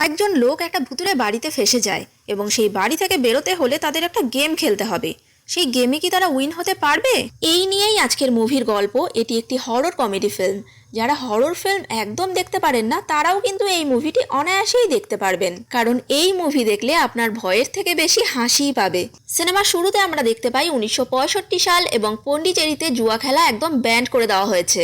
একজন লোক একটা ভুতুরে বাড়িতে ফেসে যায় এবং সেই বাড়ি থেকে বেরোতে হলে তাদের একটা গেম খেলতে হবে। সেই গেমে কি তারা উইন হতে পারবে? এই নিয়েই আজকের মুভির গল্প। এটি একটি হরর কমেডি ফিল্ম। যারা হরর ফিল্ম একদম দেখতে পারেন না, তারাও কিন্তু এই মুভিটি অনায়াসেই দেখতে পারবেন। কারণ এই মুভি দেখলে আপনার ভয়ের থেকে বেশি হাসিই পাবে। সিনেমার শুরুতে আমরা দেখতে পাই উনিশশো পঁয়ষট্টি সাল এবং পন্ডিচেরিতে জুয়া খেলা একদম ব্যান্ড করে দেওয়া হয়েছে।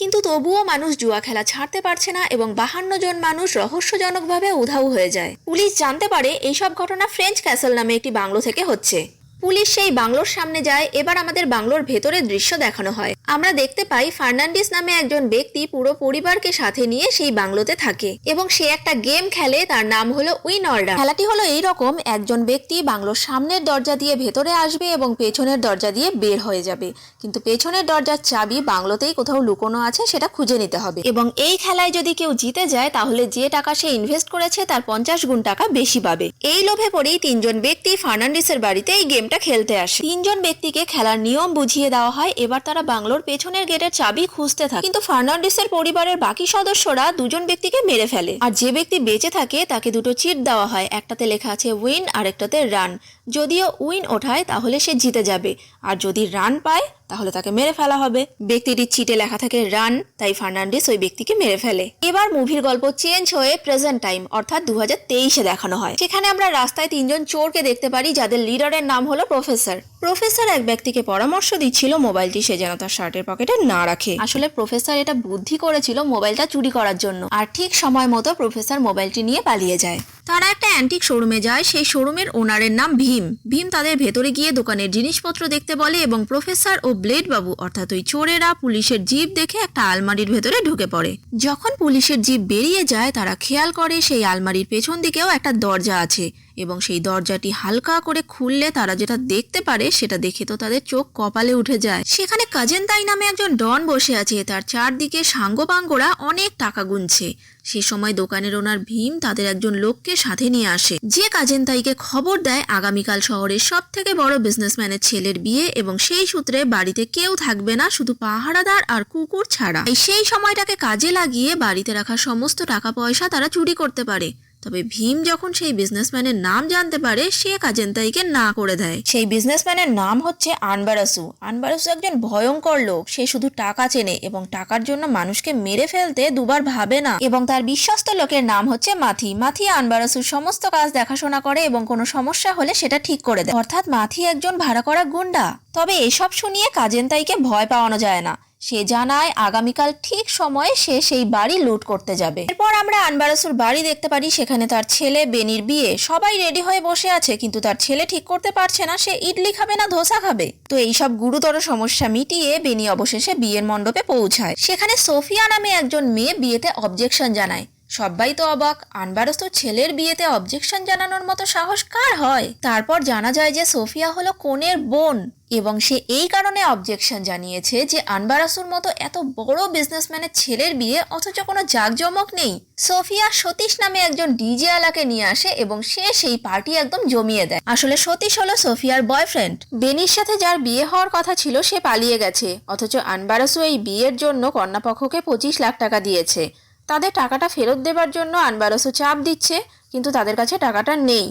কিন্তু তবুও মানুষ জুয়া খেলা ছাড়তে পারছে না এবং বাহান্ন জন মানুষ রহস্যজনকভাবে উধাও হয়ে যায়। পুলিশ জানতে পারে, এইসব ঘটনা ফ্রেঞ্চ ক্যাসেল নামে একটি বাংলো থেকে হচ্ছে। পুলিশ সেই বাংলোর সামনে যায়। এবার আমাদের বাংলোর ভেতরের দৃশ্য দেখানো হয়। আমরা দেখতে পাই ফার্নান্ডিস নামে একজন ব্যক্তি পুরো পরিবারকে সাথে নিয়ে সেই বাংলোতে থাকে এবং সে একটা গেম খেলে, তার নাম হলো উইন অর্ডার খেলাটি হলো এই রকম, একজন ব্যক্তি বাংলোর সামনের দরজা দিয়ে ভেতরে আসবে এবং পেছনের দরজা দিয়ে বের হয়ে যাবে। কিন্তু পেছনের দরজার চাবি বাংলোতেই কোথাও লুকোনো আছে, সেটা খুঁজে নিতে হবে। এবং এই খেলায় যদি কেউ জিতে যায়, তাহলে যে টাকা সে ইনভেস্ট করেছে, তার পঞ্চাশ গুণ টাকা বেশি পাবে। এই লোভে পড়েই তিনজন ব্যক্তি ফার্নান্ডিসের বাড়িতে এই গেমটা খেলতে আসে। তিনজন ব্যক্তিকে খেলার নিয়ম বুঝিয়ে দেওয়া হয়। এবার তারা বাংলোর পেছনের গেটের চাবি খুঁজতে থাকে। কিন্তু ফার্নান্ডিসের পরিবারের বাকি সদস্যরা দুজন ব্যক্তিকে মেরে ফেলে। আর যে ব্যক্তি বেঁচে থাকে, তাকে দুটো চিট দেওয়া হয়। একটাতে লেখা আছে, উইন আর একটাতে রান যদিও উইন ওঠায়, তাহলে সে জিতে যাবে। আর যদি রান পায় তাহলে তাকে মেরে ফেলা হবে। ব্যক্তিটির চিটে লেখা থাকে, রান তাই ফার্নান্ডিস ওই ব্যক্তিকে মেরে ফেলে। এবার মুভির গল্প চেঞ্জ হয়ে প্রেজেন্ট টাইম, অর্থাৎ দু তেইশে দেখানো হয়। সেখানে আমরা রাস্তায় তিনজন চোরকে দেখতে পারি, যাদের লিডারের নাম হলো প্রফেসর। প্রফেসর এক ব্যক্তিকে পরামর্শ দিচ্ছিল, মোবাইলটি সে যেন তার শার্টের পকেটে না রাখে। আসলে প্রফেসর এটা বুদ্ধি করেছিল মোবাইলটা চুরি করার জন্য। আর ঠিক সময় মতো প্রফেসর মোবাইলটি নিয়ে পালিয়ে যায়। তারা একটা অ্যান্টিক শোরুমে যায়, সেই শোরুমের ওনারের নাম ভীম। ভীম তাদের ভেতরে গিয়ে দোকানের জিনিসপত্র দেখতে বলে এবং প্রফেসর ও ব্লেড বাবু অর্থাৎ ওই চোরেরা পুলিশের জিপ দেখে একটা আলমারির ভেতরে ঢুকে পড়ে। যখন পুলিশের জিপ বেরিয়ে যায়, তারা খেয়াল করে সেই আলমারির পেছন দিকেও একটা দরজা আছে এবং সেই দরজাটি হালকা করে খুললে তারা যেটা দেখতে পারে, সেটা দেখে তো তাদের চোখ কপালে উঠে যায়। সেখানে কাজেন তাই নামে একজন ডন বসে আছে, তার চারদিকে সাঙ্গপাঙ্গরা অনেক টাকা গুনছে। সে সময় দোকানের ওনার ভীম তাদের একজন লোককে সাথে নিয়ে আসে। যে কাজেন তাইকে খবর দেয়, আগামীকাল শহরের সব থেকে বড় বিজনেসম্যানের ছেলের বিয়ে এবং সেই সূত্রে বাড়িতে কেউ থাকবে না, শুধু পাহারাদার আর কুকুর ছাড়া। সেই সময়টাকে কাজে লাগিয়ে বাড়িতে রাখা সমস্ত টাকা পয়সা তারা চুরি করতে পারে। তবে ভীম যখন সেই বিজনেসম্যানের নাম জানতে পারে, সে কাজেন্তাইকে না করে দেয়। সেই বিজনেসম্যানের নাম হচ্ছে আনবারাসু। আনবারাসু একজন ভয়ঙ্কর লোক। সে শুধু টাকা চেনে এবং টাকার জন্য মানুষকে মেরে ফেলতে দুবার ভাবে না। এবং তার বিশ্বস্ত লোকের নাম হচ্ছে মাথি। মাথি আনবারাসুর সমস্ত কাজ দেখাশোনা করে এবং কোনো সমস্যা হলে সেটা ঠিক করে দেয়। অর্থাৎ মাথি একজন ভাড়া করা গুন্ডা তবে এসব শুনিয়ে কাজেন্তাইকে ভয় পাওয়ানো যায় না। সে জানায় আগামীকাল ঠিক সময়ে সে সেই বাড়ি লুট করতে যাবে। এরপর আমরা আনবারাসুর বাড়ি দেখতে পারি, সেখানে তার ছেলে বেনির বিয়ে। সবাই রেডি হয়ে বসে আছে, কিন্তু তার ছেলে ঠিক করতে পারছে না, সে ইডলি খাবে না, ধোসা খাবে। তো এইসব গুরুতর সমস্যা মিটিয়ে বেনি অবশেষে বিয়ের মণ্ডপে পৌঁছায়। সেখানে সোফিয়া নামে একজন মেয়ে বিয়েতে অবজেকশন জানায়। সবাই তো অবাক। আনবারস্ত ছেলের বিয়েতে অবজেকশন জানানোর মতো সাহস কার হয়? তারপর জানা যায় যে সোফিয়া হলো কনের বোন এবং সে এই কারণে অবজেকশন জানিয়েছে যে আনবারাসুর মতো এত বড় বিজনেসম্যানের ছেলের বিয়ে অথচ কোনো জাঁকজমক নেই। সোফিয়া সতীশ নামে একজন ডিজে আলাকে নিয়ে আসে এবং সে সেই পার্টি একদম জমিয়ে দেয়। আসলে সতীশ হলো সোফিয়ার বয়ফ্রেন্ড বেনির সাথে যার বিয়ে হওয়ার কথা ছিল, সে পালিয়ে গেছে। অথচ আনবারাসু এই বিয়ের জন্য কন্যাপক্ষকে পঁচিশ লাখ টাকা দিয়েছে। তাদের টাকাটা ফেরত দেবার জন্য আনবারসও চাপ দিচ্ছে, কিন্তু তাদের কাছে টাকাটা নেই।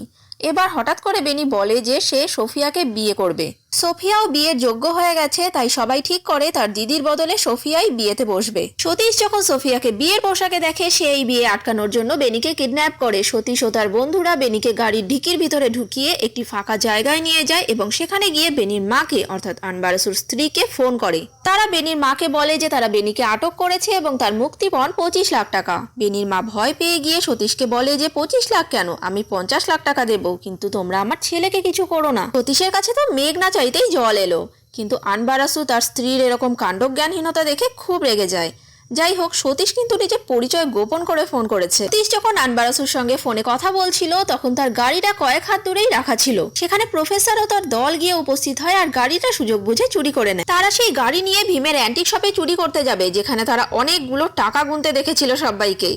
এবার হঠাৎ করে বেনি বলে যে সে সোফিয়াকে বিয়ে করবে। সোফিয়াও বিয়ের যোগ্য হয়ে গেছে, তাই সবাই ঠিক করে তার দিদির বদলে সোফিয়াই বিয়েতে বসবে। সতীশ যখন সোফিয়াকে বিয়ের পোশাকে দেখে, সে এই বিয়ে আটকানোর জন্য বেনিকে কিডন্যাপ করে। সতীশ ও তার বন্ধুরা বেনিকে গাড়ির ঢিকির ভিতরে ঢুকিয়ে একটি ফাঁকা জায়গায় নিয়ে যায় এবং সেখানে গিয়ে বেনির মাকে, অর্থাৎ আনবারসুর স্ত্রীকে ফোন করে। তারা বেনির মাকে বলে যে তারা বেনিকে আটক করেছে এবং তার মুক্তিপণ পঁচিশ লাখ টাকা। বেনির মা ভয় পেয়ে গিয়ে সতীশকে বলে যে, পঁচিশ লাখ কেন? আমি পঞ্চাশ লাখ টাকা দেবো, কিন্তু তোমরা আমার ছেলেকে কিছু করো না। সতীশের কাছে তো মেঘ না চাইতেই জল এলো। কিন্তু আনবারাসু তার স্ত্রীর এরকম কাণ্ডজ্ঞানহীনতা দেখে খুব রেগে যায়। যাই হোক, সতীশ কিন্তু নিজের পরিচয় গোপন করে ফোন করেছে। সতীশ যখন আনবারাসুর সঙ্গে ফোনে কথা বলছিল, তখন তার গাড়িটা কয়েক হাত দূরেই রাখা ছিল। সেখানে প্রফেসর ও তার দল গিয়ে উপস্থিত হয় আর গাড়িটা সুযোগ বুঝে চুরি করে নেয়। তারা সেই গাড়ি নিয়ে ভীমের অ্যান্টিক শপে চুরি করতে যাবে, যেখানে তারা অনেকগুলো টাকা গুনতে দেখেছিল সবাইকে।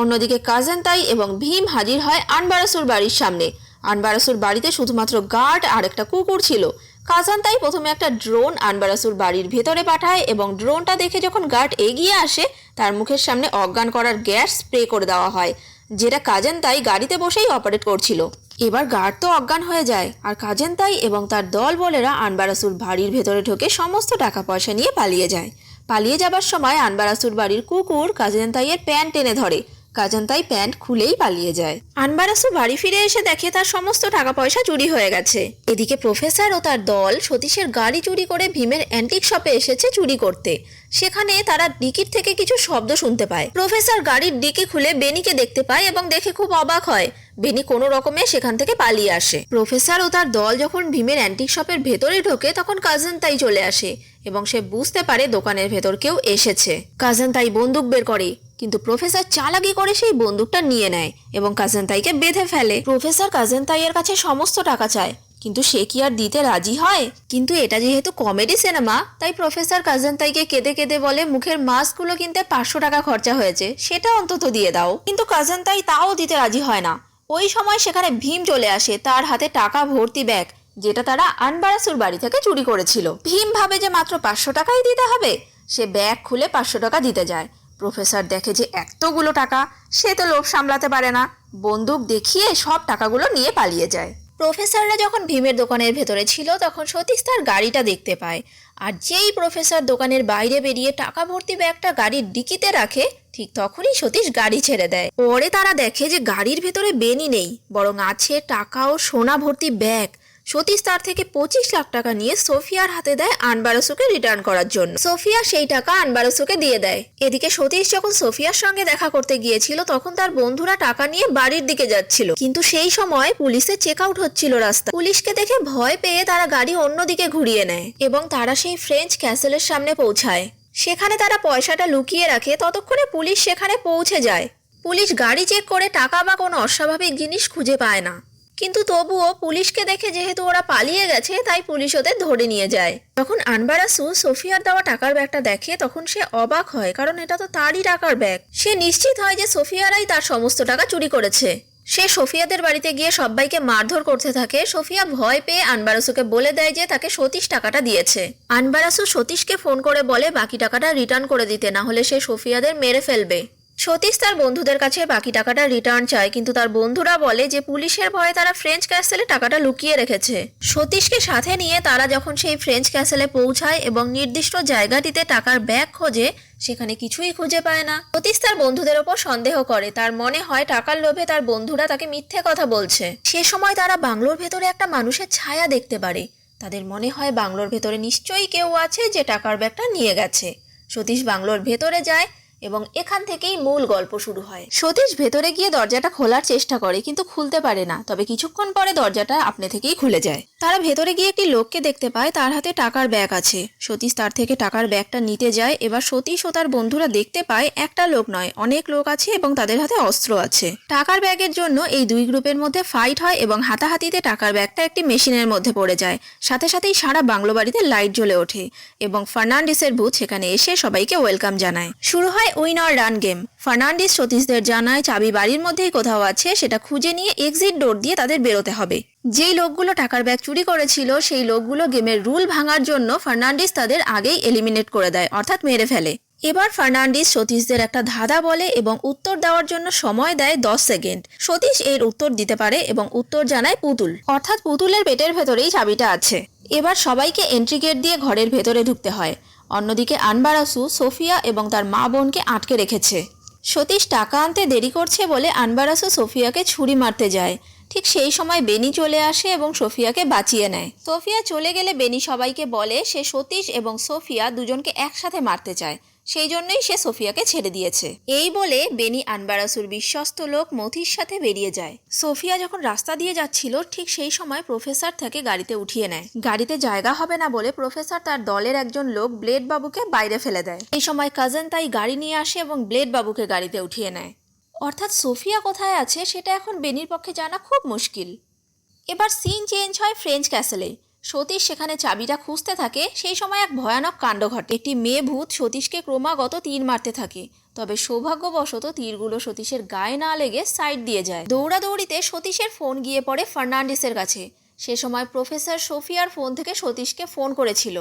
অন্যদিকে কাজেন তাই এবং ভীম হাজির হয় আনবারাসুর বাড়ির সামনে। আনবারাসুর বাড়িতে শুধুমাত্র গার্ড আর একটা কুকুর ছিল। কাজান তাই প্রথমে একটা ড্রোন আনবারাসুর বাড়ির ভেতরে পাঠায় এবং ড্রোনটা দেখে যখন গার্ড এগিয়ে আসে, তার মুখের সামনে অজ্ঞান করার গ্যাস স্প্রে করে দেওয়া হয়, যেটা কাজেন তাই গাড়িতে বসেই অপারেট করছিল। এবার গার্ড তো অজ্ঞান হয়ে যায়, আর কাজেন তাই এবং তার দল বলেরা আনবারাসুর বাড়ির ভেতরে ঢোকে সমস্ত টাকা পয়সা নিয়ে পালিয়ে যায়। পালিয়ে যাবার সময় আনবারাসুর বাড়ির কুকুর কাজেন তাইয়ের প্যান্ট টেনে ধরে কাজেন তাই প্যান্ট খুলেই পালিয়ে যায়। আনবারাসু বাড়ি ফিরে এসে দেখে তার সমস্ত টাকা পয়সা চুরি হয়ে গেছে। এদিকে প্রফেসর ও তার দল সতীশের গাড়ি চুরি করে ভীমের অ্যান্টিক শপে এসেছে চুরি করতে। সেখানে তারা ডিকির থেকে কিছু শব্দ শুনতে পায়। প্রফেসর গাড়ির ডিকি খুলে বেনিকে দেখতে পায় এবং দেখে খুব অবাক হয়। বেনি কোনো রকমে সেখান থেকে পালিয়ে আসে। প্রফেসর ও তার দল যখন ভীমের অ্যান্টিক শপের ভেতরে ঢোকে, তখন কাজেন তাই চলে আসে এবং সে বুঝতে পারে দোকানের ভেতর কেউ এসেছে। কাজেন তাই বন্দুক বের করে। কিন্তু প্রফেসর চালাকি করে সেই বন্দুকটা নিয়ে নেয় এবং কাজেন তাইকে বেঁধে ফেলে। প্রফেসর কাজেন তাইয়ের কাছে সমস্ত টাকা চায়, কিন্তু সে কি আর দিতে রাজি হয়? কিন্তু এটা যেহেতু কমেডি সিনেমা, তাই প্রফেসর কাজেন তাইকে কেঁদে কেঁদে বলে, মুখের মাস্কগুলো কিনতে পাঁচশো টাকা খরচা হয়েছে, সেটা অন্তত দিয়ে দাও। কিন্তু কাজেন তাই তাও দিতে রাজি হয় না। ওই সময় সেখানে ভীম চলে আসে, তার হাতে টাকা ভর্তি ব্যাগ, যেটা তারা আনবারাসুর বাড়ি থেকে চুরি করেছিল। ভীম ভাবে যে মাত্র পাঁচশো টাকাই দিতে হবে, সে ব্যাগ খুলে পাঁচশো টাকা দিতে যায়। প্রফেসর দেখে যে এতগুলো টাকা, সে তো লোভ সামলাতে পারে না। বন্দুক দেখিয়ে সব টাকাগুলো নিয়ে পালিয়ে যায়। প্রফেসররা যখন ভীমের দোকানের ভেতরে ছিল, তখন সতীশ তার গাড়িটা দেখতে পায়। আর যেই প্রফেসর দোকানের বাইরে বেরিয়ে টাকা ভর্তি ব্যাগটা গাড়ির ডিকিতে রাখে, ঠিক তখনই সতীশ গাড়ি ছেড়ে দেয়। পরে তারা দেখে যে গাড়ির ভেতরে বেনি নেই, বরং আছে টাকা ও সোনা ভর্তি ব্যাগ। সতীশ তার থেকে পঁচিশ লাখ টাকা নিয়ে সোফিয়ার হাতে দেয় আনবারসুকে রিটার্ন করার জন্য। সোফিয়া সেই টাকা আনবারসুকে দিয়ে দেয়। এদিকে সতীশ যখন সোফিয়ার সঙ্গে দেখা করতে গিয়েছিল, তখন তার বন্ধুরা টাকা নিয়ে বাড়ির দিকে যাচ্ছিল। কিন্তু সেই সময় পুলিশের চেক আউট হচ্ছিল রাস্তা। পুলিশকে দেখে ভয় পেয়ে তারা গাড়ি অন্যদিকে ঘুরিয়ে নেয় এবং তারা সেই ফ্রেঞ্চ ক্যাসেলের সামনে পৌঁছায়। সেখানে তারা পয়সাটা লুকিয়ে রাখে, ততক্ষণে পুলিশ সেখানে পৌঁছে যায়। পুলিশ গাড়ি চেক করে টাকা বা কোনো অস্বাভাবিক জিনিস খুঁজে পায় না। কিন্তু তবুও পুলিশকে দেখে যেহেতু ওরা পালিয়ে গেছে, তাই পুলিশ ওদের ধরে নিয়ে যায়। যখন আনবারাসু সোফিয়ার দেওয়া টাকার ব্যাগটা দেখে, তখন সে অবাক হয়, কারণ এটা তো তারই টাকার ব্যাগ। সে নিশ্চিত হয় যে সোফিয়ারাই তার সমস্ত টাকা চুরি করেছে। সে সোফিয়াদের বাড়িতে গিয়ে সবাইকে মারধর করতে থাকে। সোফিয়া ভয় পেয়ে আনবারাসুকে বলে দেয় যে তাকে সতীশ টাকাটা দিয়েছে। আনবারাসু সতীশকে ফোন করে বলে, বাকি টাকাটা রিটার্ন করে দিতে না হলে সে সোফিয়াদের মেরে ফেলবে। সতীশ তার বন্ধুদের কাছে বাকি টাকাটা রিটার্ন চায়, কিন্তু তার বন্ধুরা বলে যে পুলিশের ভয়ে তারা ফ্রেঞ্চ ক্যাসেলে টাকাটা লুকিয়ে রেখেছে। সতীশকে সাথে নিয়ে তারা যখন সেই ফ্রেঞ্চ ক্যাসেলে পৌঁছায় এবং নির্দিষ্ট জায়গাটিতে টাকার ব্যাগ খোঁজে, সেখানে কিছুই খুঁজে পায় না। সতীশ তার বন্ধুদের ওপর সন্দেহ করে। তার মনে হয় টাকার লোভে তার বন্ধুরা তাকে মিথ্যে কথা বলছে। সে সময় তারা বাংলোর ভেতরে একটা মানুষের ছায়া দেখতে পারে। তাদের মনে হয় বাংলোর ভেতরে নিশ্চয়ই কেউ আছে যে টাকার ব্যাগটা নিয়ে গেছে। সতীশ বাংলোর ভেতরে যায় এবং এখান থেকেই মূল গল্প শুরু হয়। সতীশ ভেতরে গিয়ে দরজাটা খোলার চেষ্টা করে, কিন্তু খুলতে পারে না। তবে কিছুক্ষণ পরে দরজাটা আপনি থেকেই খুলে যায়। তারা ভেতরে গিয়ে একটি লোককে দেখতে পায়, তার হাতে টাকার ব্যাগ আছে। সতীশ তার থেকে টাকার ব্যাগটা নিতে যায়, এবার সতীশ ও তার বন্ধুরা দেখতে পায়, একটা লোক নয়, অনেক লোক আছে এবং তাদের হাতে অস্ত্র আছে। টাকার ব্যাগের জন্য এই দুই গ্রুপের মধ্যে ফাইট হয় এবং হাতাহাতিতে টাকার ব্যাগটা একটি মেশিনের মধ্যে পড়ে যায়। সাথে সাথেই সারা বাংলো বাড়িতে লাইট জ্বলে ওঠে এবং ফার্নান্ডিসের ভূত সেখানে এসে সবাইকে ওয়েলকাম জানায়। শুরু হয় win or run game. Fernandes সতীশদের জানায়, চাবি বাড়ির মধ্যেই কোথাও আছে, সেটা খুঁজে নিয়ে এক্সিট ডোর দিয়ে তাদের বেরোতে হবে। যেই লোকগুলো টাকার ব্যাগ চুরি করেছিল, সেই লোকগুলো গেমের রুল ভাঙার জন্য ফার্নান্ডিস তাদের আগেই এলিমিনেট করে দেয়, অর্থাৎ মেরে ফেলে। এবার ফার্নান্ডিস সতীশদের একটা ধাঁধা বলে এবং উত্তর দেওয়ার জন্য সময় দেয় দশ সেকেন্ড। সতীশ এর উত্তর দিতে পারে এবং উত্তর জানায় পুতুল। অর্থাৎ পুতুলের পেটের ভেতরেই চাবিটা আছে। এবার সবাইকে এন্ট্রি গেট দিয়ে ঘরের ভেতরে ঢুকতে হয়। অন্যদিকে আনবারাসু সোফিয়া এবং তার মা বোনকে আটকে রেখেছে। সতীশ টাকা আনতে দেরি করছে বলে আনবারাসু সোফিয়াকে ছুরি মারতে যায়। ঠিক সেই সময় বেনি চলে আসে এবং সোফিয়াকে বাঁচিয়ে নেয়। সোফিয়া চলে গেলে বেনি সবাইকে বলে, সে সতীশ এবং সোফিয়া দুজনকে একসাথে মারতে চায়। সেই জন্যই সে সোফিয়াকে ছেড়ে দিয়েছে। এই বলে বেনি আনবারাসুর বিশ্বস্ত লোক মথির সাথে বেরিয়ে যায়। সোফিয়া যখন রাস্তা দিয়ে যাচ্ছিল, ঠিক সেই সময় প্রফেসর তাকে গাড়িতে উঠিয়ে নেয়। গাড়িতে জায়গা হবে না বলে প্রফেসর তার দলের একজন লোক ব্লেড বাবুকে বাইরে ফেলে দেয়। এই সময় কাজেন তাই গাড়ি নিয়ে আসে এবং ব্লেড বাবুকে গাড়িতে উঠিয়ে নেয়। অর্থাৎ সোফিয়া কোথায় আছে, সেটা এখন বেনির পক্ষে জানা খুব মুশকিল। এবার সিন চেঞ্জ হয় ফ্রেঞ্চ ক্যাসেলে। সতীশ সেখানে চাবিটা খুঁজতে থাকে, সেই সময় এক ভয়ানক কাণ্ড ঘটে। একটি মেয়ে ভূত সতীশকে ক্রমাগত তীর মারতে থাকে, তবে সৌভাগ্যবশত তীরগুলো সতীশের গায়ে না লেগে সাইড দিয়ে যায়। দৌড়াদৌড়িতে সতীশের ফোন গিয়ে পড়ে ফার্নান্ডিসের কাছে। সে সময় প্রফেসর সোফিয়ার ফোন থেকে সতীশকে ফোন করেছিল।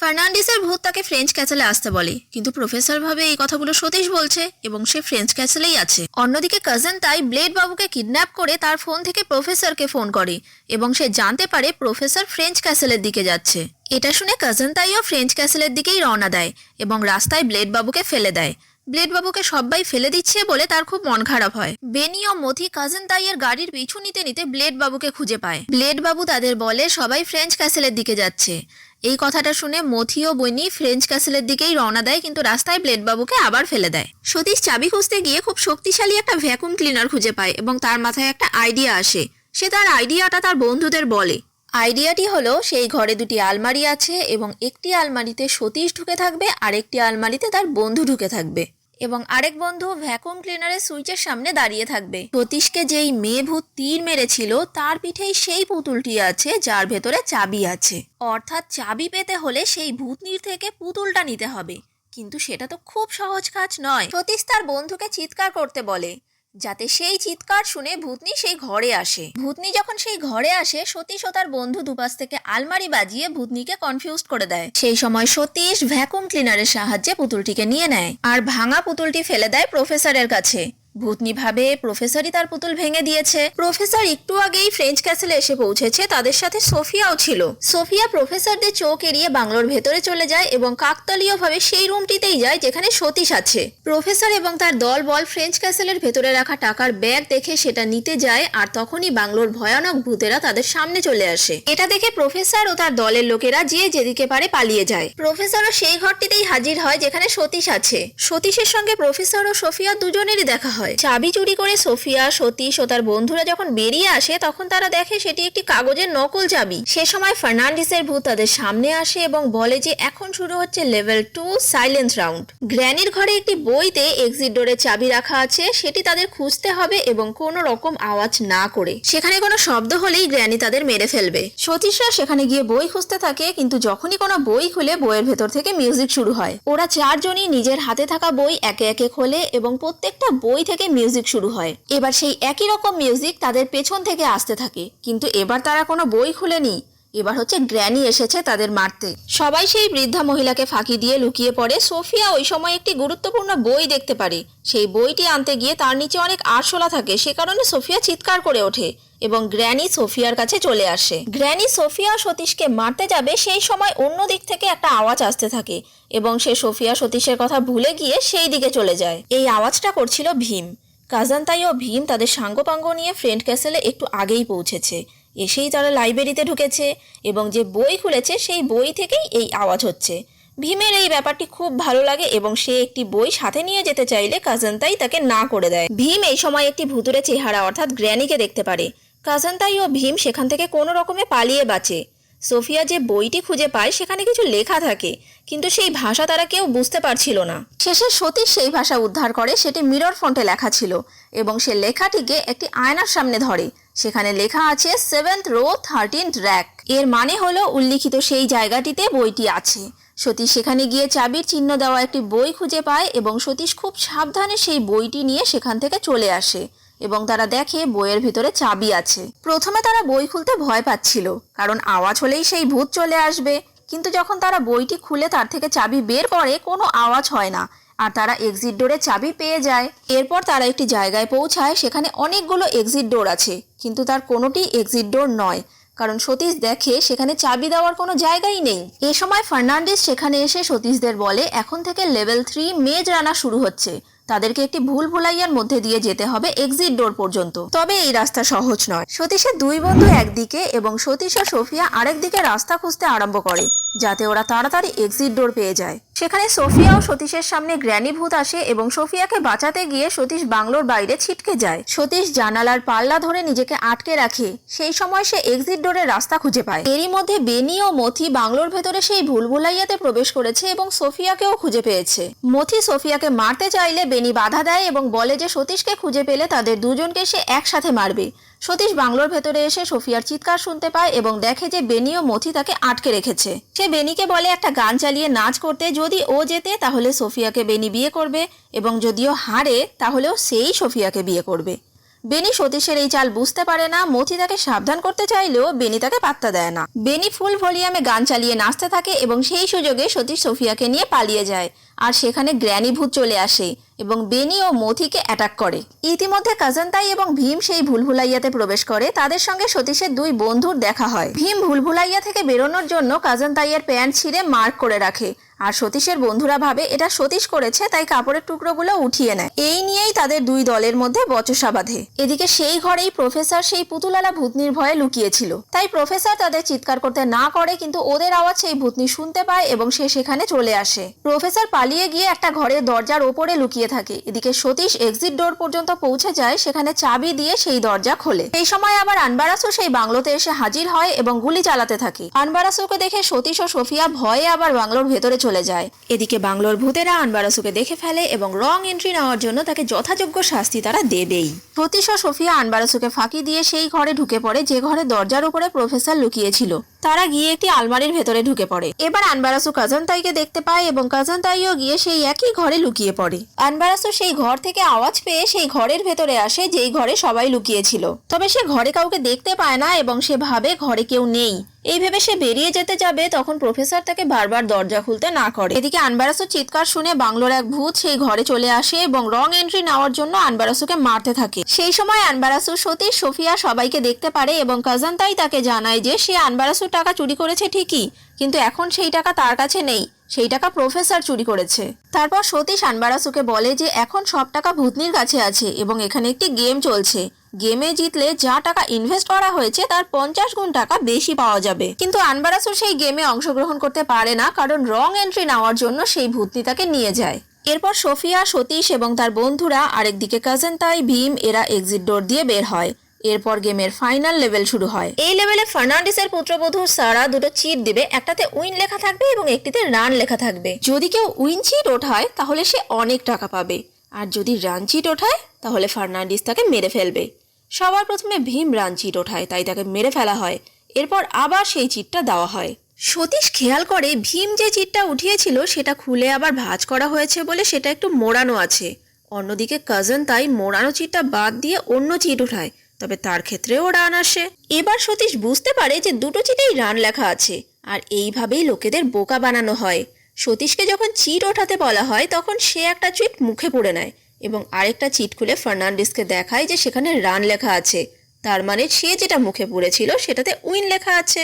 ফার্নান্ডিসের ভূত তাকে ফ্রেঞ্চ ক্যাসেলে আসতে বলে। কিন্তু প্রফেসর ভাবে এই কথাগুলো সতীশ বলছে এবং সে ফ্রেঞ্চ ক্যাসেলেই আছে। অন্যদিকে কাজন তাই ব্লেড বাবুকে কিডন্যাপ করে তার ফোন থেকে প্রফেসরকে ফোন করে এবং সে জানতে পারে প্রফেসর ফ্রেঞ্চ ক্যাসেলের দিকে যাচ্ছে। এটা শুনে কাজন তাইও ফ্রেঞ্চ ক্যাসেলের দিকেই রওনা দেয় এবং রাস্তায় ব্লেড বাবুকে ফেলে দেয়। ব্লেড বাবুকে সবাই ফেলে দিচ্ছে বলে তার খুব মন খারাপ হয়। বেনি ও মথি কাজিন তাইয়ের গাড়ির পিছু নিতে নিতে ব্লেড বাবুকে খুঁজে পায়। ব্লেড বাবু তাদের বলে, সবাই ফ্রেঞ্চ ক্যাসেলের দিকে যাচ্ছে। এই কথাটা শুনে মথি ও বইনি ফ্রেঞ্চ ক্যাসেলের দিকেই রওনা দেয়, কিন্তু রাস্তায় ব্লেড বাবুকে আবার ফেলে দেয়। সতীশ চাবি খুঁজতে গিয়ে খুব শক্তিশালী একটা ভ্যাকুম ক্লিনার খুঁজে পায় এবং তার মাথায় একটা আইডিয়া আসে। সে তার আইডিয়াটা তার বন্ধুদের বলে। আইডিয়াটি হলো সেই ঘরে দুটি আলমারি আছে এবং একটি আলমারিতে সতীশ ঢুকে থাকবে আর একটি আলমারিতে তার বন্ধু ঢুকে থাকবে এবং আরেক বন্ধু ভ্যাকুম ক্লিনারের সুইচের সামনে দাঁড়িয়ে থাকবে। সতীশকে যেই মেয়ে ভূত তীর মেরেছিল, তার পিঠেই সেই পুতুলটি আছে যার ভেতরে চাবি আছে। অর্থাৎ চাবি পেতে হলে সেই ভূতনির থেকে পুতুলটা নিতে হবে। কিন্তু সেটা তো খুব সহজ কাজ নয়। সতীশ তার বন্ধুকে চিৎকার করতে বলে যাতে সেই চিৎকার শুনে ভূতনি সেই ঘরে আসে। ভূতনি যখন সেই ঘরে আসে, সতীশ ও তার বন্ধু দুপাশ থেকে আলমারি বাজিয়ে ভূতনিকে কনফিউজ করে দেয়। সেই সময় সতীশ ভ্যাকুম ক্লিনারের সাহায্যে পুতুলটিকে নিয়ে নেয় আর ভাঙা পুতুলটি ফেলে দেয় প্রফেসরের কাছে। ভূতনি ভাবে প্রফেসরই তার পুতুল ভেঙে দিয়েছে। প্রফেসর একটু আগেই ফ্রেঞ্চ ক্যাসেলে এসে পৌঁছেছে, তাদের সাথে সোফিয়াও ছিল। সোফিয়া প্রফেসরদের চোখ এড়িয়ে বাংলোর ভেতরে চলে যায় এবং কাকতালীয়ভাবে সেই রুমটিতেই যায় যেখানে সতীশ আছে। প্রফেসর এবং তার দল বল ফ্রেঞ্চ ক্যাসেলের ভেতরে রাখা টাকার ব্যাগ দেখে সেটা নিতে যায় আর তখনই বাংলোর ভয়ানক ভূতেরা তাদের সামনে চলে আসে। এটা দেখে প্রফেসর ও তার দলের লোকেরা যে যেদিকে পারে পালিয়ে যায়। প্রফেসরও সেই ঘরটিতেই হাজির হয় যেখানে সতীশ আছে। সতীশের সঙ্গে প্রফেসর ও সোফিয়া দুজনেরই দেখা হয়। চাবি চুরি করে সোফিয়া, সতীশ ও তার বন্ধুরা যখন বেরিয়ে আসে, তখন তারা দেখে সেটি একটি কাগজের নকল চাবি। সে সময় ফার্নান্ডিসের ভূত তাদের সামনে আসে এবং বলে যে, এখন শুরু হচ্ছে লেভেল টু সাইলেন্স রাউন্ড। গ্র্যানির ঘরে একটি বইতে এক্সিট ডোরের চাবি রাখা আছে, সেটি তাদের খুঁজতে হবে এবং কোনো রকম আওয়াজ না করে। সেখানে কোনো শব্দ হলেই গ্র্যানি তাদের মেরে ফেলবে। সতীশরা সেখানে গিয়ে বই খুঁজতে থাকে, কিন্তু যখনই কোনো বই খুলে বইয়ের ভেতর থেকে মিউজিক শুরু হয়। ওরা চারজনই নিজের হাতে থাকা বই একে একে খোলে এবং প্রত্যেকটা বই থেকে মিউজিক শুরু হয়। এবার সেই একই রকম মিউজিক তাদের পেছন থেকে আসতে থাকে। কিন্তু এবার তারা কোনো বই খুলেনি। এবার হচ্ছে গ্র্যানি এসেছে তাদের মারতে। সবাই সেই বৃদ্ধা মহিলাকে ফাঁকি দিয়ে লুকিয়ে পড়ে। সোফিয়া ওই সময় একটি গুরুত্বপূর্ণ বই দেখতে পারে। সেই বইটি আনতে গিয়ে তার নিচে অনেক আরশোলা থাকে। সে কারণে সোফিয়া চিৎকার করে ওঠে। এবং গ্র্যানি সোফিয়ার কাছে চলে আসে। গ্র্যানি সোফিয়া সতীশকে মারতে যাবে সেই সময় অন্য দিক থেকে একটা আওয়াজ আসতে থাকে এবং সে সোফিয়া সতীশের কথা ভুলে গিয়ে সেই দিকে চলে যায়। এই আওয়াজটা করছিল ভীম। কাজান্তাই ও ভীম তাদের সাঙ্গপাঙ্গ নিয়ে ফ্রেন্ড ক্যাসেলে একটু আগেই পৌঁছেছে। এসেই তারা লাইব্রেরিতে ঢুকেছে এবং যে বই খুলেছে সেই বই থেকেই এই আওয়াজ হচ্ছে। ভীমের এই ব্যাপারটি খুব ভালো লাগে এবং সে একটি বই সাথে নিয়ে যেতে চাইলে কাজান্তাই তাকে না করে দেয়। ভীম এই সময় একটি ভুতুরে চেহারা অর্থাৎ গ্র্যানিকে দেখতে পারে। কাজান্তাই ও ভীম সেখান থেকে কোনো রকমে পালিয়ে বাঁচে। সোফিয়া যে বইটি খুঁজে পায়, সেখানে কিছু লেখা থাকে, কিন্তু সেই ভাষা তারা কেউ বুঝতে পারছিল না। শেষে সতীশ সেই ভাষা উদ্ধার করে, সেটি মিরর ফন্টে লেখা ছিল, এবং সে লেখাটিকে একটি আয়নার সামনে ধরে। সেখানে লেখা আছে সেভেন্থ রো থার্টিন র্যাক এর মানে হলো, উল্লিখিত সেই জায়গাটিতে বইটি আছে। সতীশ সেখানে গিয়ে চাবির চিহ্ন দেওয়া একটি বই খুঁজে পায়, এবং সতীশ খুব সাবধানে সেই বইটি নিয়ে সেখান থেকে চলে আসে। এবং তারা দেখে বইয়ের ভিতরে চাবি আছে। প্রথমে তারা বই খুলতে ভয় পাচ্ছিল, কারণ আওয়াজ হলেই সেই ভূত চলে আসবে। কিন্তু যখন তারা বইটি খুলে তার থেকে চাবি বের করে, কোনো আওয়াজ হয় না, আর তারা এক্সিট ডোরে চাবি পেয়ে যায়। এরপর তারা একটি জায়গায় পৌঁছায়, সেখানে অনেকগুলো এক্সিট ডোর আছে, কিন্তু তার কোনোটি এক্সিট ডোর নয়, কারণ সতীশ দেখে সেখানে চাবি দেওয়ার কোনো জায়গাই নেই। এ সময় ফার্নান্ডিস সেখানে এসে সতীশদের বলে, এখন থেকে লেভেল থ্রি মেজ রানা শুরু হচ্ছে। তাদেরকে একটি ভুল ভুলাইয়ার মধ্যে দিয়ে যেতে হবে এক্সিট ডোর পর্যন্ত। তবে এই রাস্তা সহজ নয়। সতীশের দুই বন্ধু একদিকে এবং সতীশ আর সোফিয়া আরেকদিকে রাস্তা খুঁজতে আরম্ভ করে। যাতে ওরা তাড়াতাড়ি এক্সিট ডোর পেয়ে যায়। সেখানে সোফিয়া ও সতীশের সামনে গ্র্যানি ভূত আসে এবং সোফিয়াকে বাঁচাতে গিয়ে সতীশ বাংলোর বাইরে ছিটকে যায়। সতীশ জানালার পাল্লা ধরে নিজেকে আটকে রাখে। সেই সময় সে এক্সিট ডোরের রাস্তা খুঁজে পায়। এরই মধ্যে বেনি ও মথি বাংলোর ভেতরে সেই ভুলভুলাইয়াতে প্রবেশ করেছে এবং সোফিয়াকেও খুঁজে পেয়েছে। মথি সোফিয়াকে মারতে চাইলে বেনি বাধা দেয় এবং বলে যে সতীশকে খুঁজে পেলে তাদের দুজনকে সে একসাথে মারবে। সতীশ বাংলোর ভেতরে এসে সোফিয়ার চিৎকার শুনতে পায় এবং দেখে যে বেনি ও মথি তাকে আটকে রেখেছে। সে বেনিকে বলে, একটা গান চালিয়ে নাচ করতে যদি ও যেতে, তাহলে সোফিয়াকে বেনি বিয়ে করবে এবং যদিও হারে, তাহলেও সেই সোফিয়াকে বিয়ে করবে। বেনি সতীশের এই চাল বুঝতে পারে না। মথি তাকে সাবধান করতে চাইলেও বেনি তাকে পাত্তা দেয় না। বেনি ফুল ভলিউমে গান চালিয়ে নাচতে থাকে এবং সেই সুযোগে সতীশ সোফিয়াকে নিয়ে পালিয়ে যায়। আর সেখানে গ্র্যানি ভূত চলে আসে এবং বেনি ও মথিকে অ্যাটাক করে। ইতিমধ্যে কাজান্তাই এবং ভীম সেই ভুলভুলাইয়াতে প্রবেশ করে। তাদের সঙ্গে সতীশের দুই বন্ধুর দেখা হয়। ভীম ভুলভুলাইয়া থেকে বেরোনোর জন্য কাজান্তাইয়ের প্যান্ট ছিঁড়ে মার্ক করে রাখে। আর সতীশের বন্ধুরা ভাবে এটা সতীশ করেছে, তাই কাপড়ের টুকরোগুলো উঠিয়ে নেয়। এই নিয়েই তাদের দুই দলের মধ্যে বচসা বাঁধে। এদিকে সেই ঘরেই প্রফেসর সেই পুতুলালা ভূতনির ভয়ে লুকিয়েছিল। তাই প্রফেসর তাদের চিৎকার করতে না করে, কিন্তু ওদের আওয়াজ সেই ভূতনি শুনতে পায় এবং সে সেখানে চলে আসে। প্রফেসর পালিয়ে গিয়ে একটা ঘরের দরজার ওপরে লুকিয়ে থাকে। এদিকে সতীশ এক্সিট ডোর পর্যন্ত পৌঁছে যায়, সেখানে চাবি দিয়ে সেই দরজা খোলে। এই সময় আবার আনবারাসু সেই বাংলোতে এসে হাজির হয় এবং গুলি চালাতে থাকে। আনবারাসুকে দেখে সতীশ ও সোফিয়া ভয়ে আবার বাংলোর ভেতরে চলে যায়। এদিকে বাংলোর ভূতেরা আনবারাসুকে দেখে ফেলে এবং রং এন্ট্রি নেওয়ার জন্য তাকে যথাযোগ্য শাস্তি তারা দেবেই। সতীশ ও সোফিয়া আনবারাসুকে ফাঁকি দিয়ে সেই ঘরে ঢুকে পড়ে, যে ঘরে দরজার উপরে প্রফেসর লুকিয়েছিল। তারা গিয়ে একটি আলমারির ভেতরে ঢুকে পড়ে। এবার আনবারাসু কাজানতাইকে দেখতে পায় এবং কাজানতাইও গিয়ে সেই একই ঘরে লুকিয়ে পড়ে। আনবারাসু সেই ঘর থেকে আওয়াজ পেয়ে সেই ঘরের ভেতরে আসে, যেই ঘরে সবাই লুকিয়েছিল। তবে সে ঘরে কাউকে দেখতে পায় না এবং সে ভাবে ঘরে কেউ নেই। এই ভেবে সে বেরিয়ে যেতে যাবে, তখন প্রফেসর তাকে বারবার দরজা খুলতে না করে। এদিকে আনবারাসু চিৎকার শুনে বাংলোর এক ভূত সেই ঘরে চলে আসে এবং রং এন্ট্রি নেওয়ার জন্য আনবারাসুকে মারতে থাকে। সেই সময় আনবারাসু সতীশ সোফিয়া সবাইকে দেখতে পারে এবং কাজান তাই তাকে জানায় যে সে আনবারাসুর টাকা চুরি করেছে ঠিকই, কিন্তু এখন সেই টাকা তার কাছে নেই, সেই টাকা প্রফেসর চুরি করেছে। তারপর সতীশ আনবারাসুকে বলে যে এখন সব টাকা ভূতনির কাছে আছে এবং এখানে একটি গেম চলছে। গেমে জিতলে যা টাকা ইনভেস্ট করা হয়েছে তার পঞ্চাশ গুণ টাকা বেশি পাওয়া যাবে। কিন্তু আনবারাসু সেই গেমে অংশগ্রহণ করতে পারে না, কারণ রং এন্ট্রি নেওয়ার জন্য সেই ভূতনি তাকে নিয়ে যায়। এরপর সোফিয়া, সতীশ এবং তার বন্ধুরা আরেকদিকে কাজেন তাই ভীম, এরা এক্সিট ডোর দিয়ে বের হয়। এরপর গেমের ফাইনাল লেভেল শুরু হয়। এই লেভেলে ফার্নান্ডিসের পুত্রবধূ সারা দুটো চিট দিবে, একটাতে উইন লেখা থাকবে এবং একটিতে রান লেখা থাকবে। যদি কেউ উইন চিট ওঠায়, তাহলে সে অনেক টাকা পাবে। আর যদি রান চিট ওঠায়, তাহলে ফার্নান্ডিস তাকে মেরে ফেলবে। সবার প্রথমে ভীম রান চিট ওঠায়, তাই তাকে মেরে ফেলা হয়। এরপর আবার সেই চিটটা দেওয়া হয়। সতীশ খেয়াল করে ভীম যে চিটটা উঠিয়েছিল, সেটা খুলে আবার ভাঁজ করা হয়েছে বলে সেটা একটু মোড়ানো আছে। অন্যদিকে কাজন তাই মোড়ানো চিটটা বাদ দিয়ে অন্য চিট উঠায়, তবে তার ক্ষেত্রেও রান আসে। এবার সতীশ বুঝতে পারে যে দুটো চিটেই রান লেখা আছে, আর এইভাবেই লোকেদের বোকা বানানো হয়। সতীশকে যখন চিট ওঠাতে বলা হয়, তখন সে একটা চিট মুখে পুড়ে নেয় এবং আরেকটা চিট খুলে ফার্নান্ডিসকে দেখায় যে সেখানে রান লেখা আছে। তার মানে সে যেটা মুখে পড়েছিল সেটাতে উইন লেখা আছে।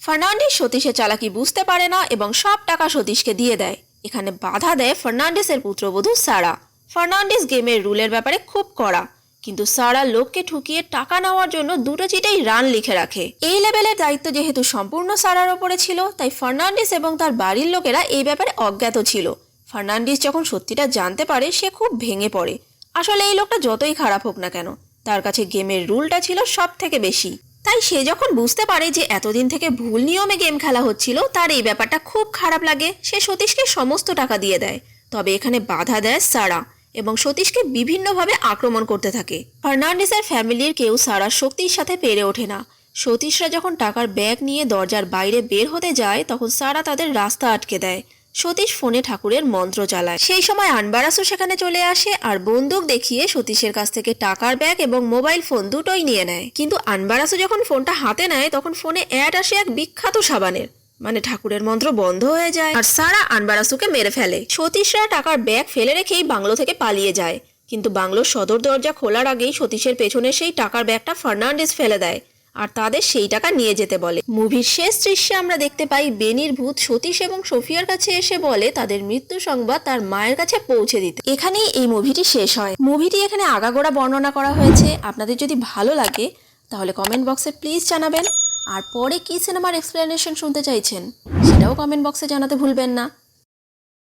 ফার্নান্ডিস সতীশের চালাকি বুঝতে পারে না এবং সব টাকা সতীশকে দিয়ে দেয়। এখানে বাধা দেয় ফার্নান্ডিসের পুত্রবধূ সারা। ফার্নান্ডিস গেমের রুলের ব্যাপারে খুব কড়া। কিন্তু সারা লোককে ঠুকিয়ে টাকা নেওয়ার জন্য দুটো চিটেই রান লিখে রাখে। এই লেভেলের দায়িত্ব যেহেতু সম্পূর্ণ সারার ওপরে ছিল, তাই ফার্নান্ডিস এবং তার বাড়ির লোকেরা এই ব্যাপারে অজ্ঞাত ছিল। ফার্নান্ডিস যখন সত্যিটা জানতে পারে, সে খুব ভেঙে পড়ে। আসলে এই লোকটা যতই খারাপ হোক না কেন, তার কাছে গেমের রুলটা ছিল সব থেকে বেশি। তাই সে যখন বুঝতে পারে যে এতদিন থেকে ভুল নিয়মে গেম খেলা হচ্ছিল, তার এই ব্যাপারটা খুব খারাপ লাগে। সে সতীশকে সমস্ত টাকা দিয়ে দেয়। তবে এখানে বাধা দেয় সারা এবং সতীশকে বিভিন্নভাবে আক্রমণ করতে থাকে। ফার্নান্ডিসের ফ্যামিলির কেউ সারার শক্তির সাথে পেরে ওঠে না। সতীশরা যখন টাকার ব্যাগ নিয়ে দরজার বাইরে বের হতে যায়, তখন সারা তাদের রাস্তা আটকে দেয়। সতীশ ফোনে ঠাকুরের মন্ত্র চালায় সেই সময় আনবারাসও সেখানে চলে আসে আর বন্দুক দেখিয়ে সতীশের কাছ থেকে টাকার ব্যাগ এবং মোবাইল ফোন দুটোই নিয়ে নেয়। কিন্তু আনবারাসও যখন ফোনটা হাতে নেয়, তখন ফোনে অ্যাড আসে এক বিখ্যাত সাবানের। মানে ঠাকুরের মন্ত্র বন্ধ হয়ে যায় আর সারা আনবারাসুকে মেরে ফেলে। সতীশরা টাকার ব্যাগ ফেলে রেখেই বাংলো থেকে পালিয়ে যায়। কিন্তু বাংলোর সদর দরজা খোলার আগেই সতীশের পেছনে সেই টাকার ব্যাগটা ফার্নান্ডেস ফেলে দেয়। আর তাদের সেই টাকা নিয়ে যেতে বলে। মুভির শেষ দৃশ্যে আমরা দেখতে পাই বেনির ভূত সতীশ এবং সোফিয়ার কাছে এসে বলে তাদের মৃত্যু সংবাদ তার মায়ের কাছে পৌঁছে দিতে। এখানেই এই মুভিটি শেষ হয়। মুভিটি এখানে আগাগোড়া বর্ণনা করা হয়েছে। আপনাদের যদি ভালো লাগে, তাহলে কমেন্ট বক্সে প্লিজ জানাবেন। আর পরে কী সিনেমার এক্সপ্লেনেশন শুনতে চাইছেন, সেটাও কমেন্ট বক্সে জানাতে ভুলবেন না।